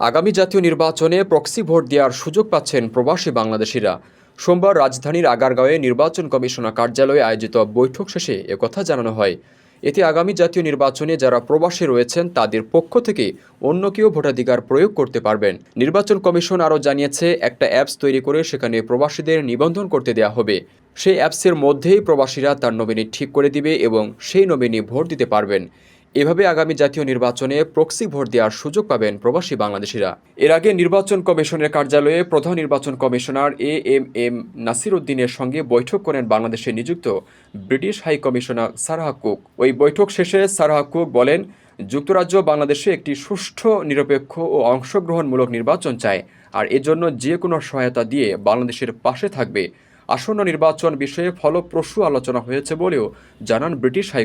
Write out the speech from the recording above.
আগামী জাতীয় নির্বাচনে প্রক্সি ভোট দেওয়ার সুযোগ পাচ্ছেন প্রবাসী বাংলাদেশিরা। সোমবার রাজধানীর আগারগাঁওয়ে নির্বাচন কমিশনার কার্যালয়ে আয়োজিত বৈঠক শেষে একথা জানানো হয়। এতে আগামী জাতীয় নির্বাচনে যারা প্রবাসী রয়েছেন, তাদের পক্ষ থেকে অন্য কেউ ভোটাধিকার প্রয়োগ করতে পারবেন। নির্বাচন কমিশন আরও জানিয়েছে, একটা অ্যাপস তৈরি করে সেখানে প্রবাসীদের নিবন্ধন করতে দেওয়া হবে। সেই অ্যাপসের মধ্যেই প্রবাসীরা তার নমিনি ঠিক করে দিবে এবং সেই নমিনি ভোট দিতে পারবেন। এভাবে আগামী জাতীয় নির্বাচনে প্রক্সি ভোট দেওয়ার সুযোগ পাবেন প্রবাসী বাংলাদেশিরা। এর আগে নির্বাচন কমিশনের কার্যালয়ে প্রধান নির্বাচন commissioner A M M Nasir উদ্দিনের সঙ্গে বৈঠক করেন বাংলাদেশে নিযুক্ত British high commissioner Sarah Cooke. ওই বৈঠক শেষে সারাহা কুক বলেন, যুক্তরাজ্য বাংলাদেশে একটি সুষ্ঠু, নিরপেক্ষ ও অংশগ্রহণমূলক নির্বাচন চায়, আর এজন্য যে কোনো সহায়তা দিয়ে বাংলাদেশের পাশে থাকবে। আসন্ন নির্বাচন বিষয়ে ফলপ্রসূ আলোচনা হয়েছে বলেও জানান ব্রিটিশ হাই